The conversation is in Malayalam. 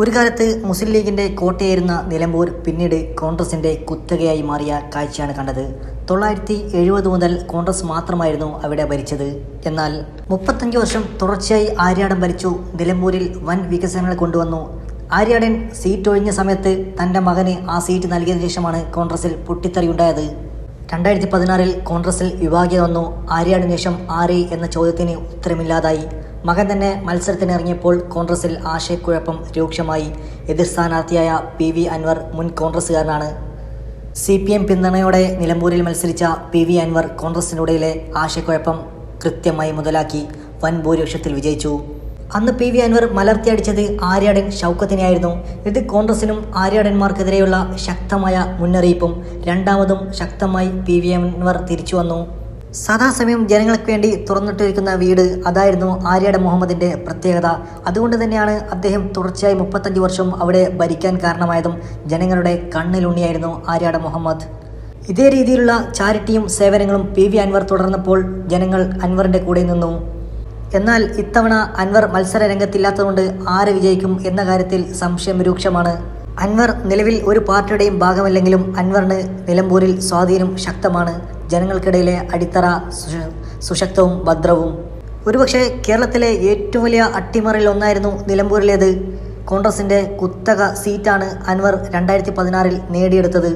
ഒരു കാലത്ത് മുസ്ലിം ലീഗിന്റെ കോട്ടയായിരുന്ന നിലമ്പൂർ പിന്നീട് കോൺഗ്രസിന്റെ കുത്തകയായി മാറിയ കാഴ്ചയാണ് കണ്ടത്. തൊള്ളായിരത്തി എഴുപത് മുതൽ കോൺഗ്രസ് മാത്രമായിരുന്നു അവിടെ ഭരിച്ചത്. എന്നാൽ മുപ്പത്തഞ്ച് വർഷം തുടർച്ചയായി ആര്യാടൻ ഭരിച്ചു. നിലമ്പൂരിൽ വൻ വികസനങ്ങൾ കൊണ്ടുവന്നു. ആര്യാടൻ സീറ്റ് ഒഴിഞ്ഞ സമയത്ത് തന്റെ മകന് ആ സീറ്റ് നൽകിയതിനു ശേഷമാണ് കോൺഗ്രസിൽ പൊട്ടിത്തെറിയുണ്ടായത്. രണ്ടായിരത്തി പതിനാറിൽ കോൺഗ്രസിൽ വിഭാഗീയത വന്നു. ആര്യാടൻ ശേഷം ആര് എന്ന ചോദ്യത്തിന് ഉത്തരമില്ലാതായി. മകൻ തന്നെ മത്സരത്തിന് ഇറങ്ങിയപ്പോൾ കോൺഗ്രസിൽ ആശയക്കുഴപ്പം രൂക്ഷമായി. എതിർ സ്ഥാനാർത്ഥിയായ പി വി അൻവർ മുൻ കോൺഗ്രസ്സുകാരനാണ്. സി പി എം പിന്തുണയോടെ നിലമ്പൂരിൽ മത്സരിച്ച പി വി അൻവർ കോൺഗ്രസിനുടയിലെ ആശയക്കുഴപ്പം കൃത്യമായി മുതലാക്കി. വൻ ഭൂരിപക്ഷത്തിൽ വിജയിച്ചു. അന്ന് പി വി അൻവർ മലർത്തിയടിച്ചത് ആര്യാടൻ ഷൗക്കത്തിനെയായിരുന്നു. ഇത് കോൺഗ്രസിനും ആര്യാടന്മാർക്കെതിരെയുള്ള ശക്തമായ മുന്നറിയിപ്പും രണ്ടാമതും ശക്തമായി പി വി അൻവർ തിരിച്ചു വന്നു സദാസമയം ജനങ്ങൾക്ക് വേണ്ടി തുറന്നിട്ടിരിക്കുന്ന വീട് അതായിരുന്നു ആര്യാടൻ മുഹമ്മദിന്റെ പ്രത്യേകത. അതുകൊണ്ട് തന്നെയാണ് അദ്ദേഹം തുടർച്ചയായി മുപ്പത്തഞ്ച് വർഷം അവിടെ ഭരിക്കാൻ കാരണമായതും ജനങ്ങളുടെ കണ്ണിലുണ്ണിയായിരുന്നു ആര്യാടൻ മുഹമ്മദ്. ഇതേ രീതിയിലുള്ള ചാരിറ്റിയും സേവനങ്ങളും പി വി അൻവർ തുടർന്നപ്പോൾ ജനങ്ങൾ അൻവറിന്റെ കൂടെ നിന്നു. എന്നാൽ ഇത്തവണ അൻവർ മത്സര രംഗത്തില്ലാത്തതുകൊണ്ട് ആര് വിജയിക്കും എന്ന കാര്യത്തിൽ സംശയം രൂക്ഷമാണ്. അൻവർ നിലവിൽ ഒരു പാർട്ടിയുടെയും ഭാഗമല്ലെങ്കിലും അൻവറിന് നിലമ്പൂരിൽ സ്വാധീനം ശക്തമാണ്. ജനങ്ങൾക്കിടയിലെ അടിത്തറ സുശക്തവും ഭദ്രവും. ഒരുപക്ഷെ കേരളത്തിലെ ഏറ്റവും വലിയ അട്ടിമറിൽ ഒന്നായിരുന്നു നിലമ്പൂരിലേത്. കോൺഗ്രസിന്റെ കുത്തക സീറ്റാണ് അൻവർ രണ്ടായിരത്തി പതിനാറിൽ നേടിയെടുത്തത്.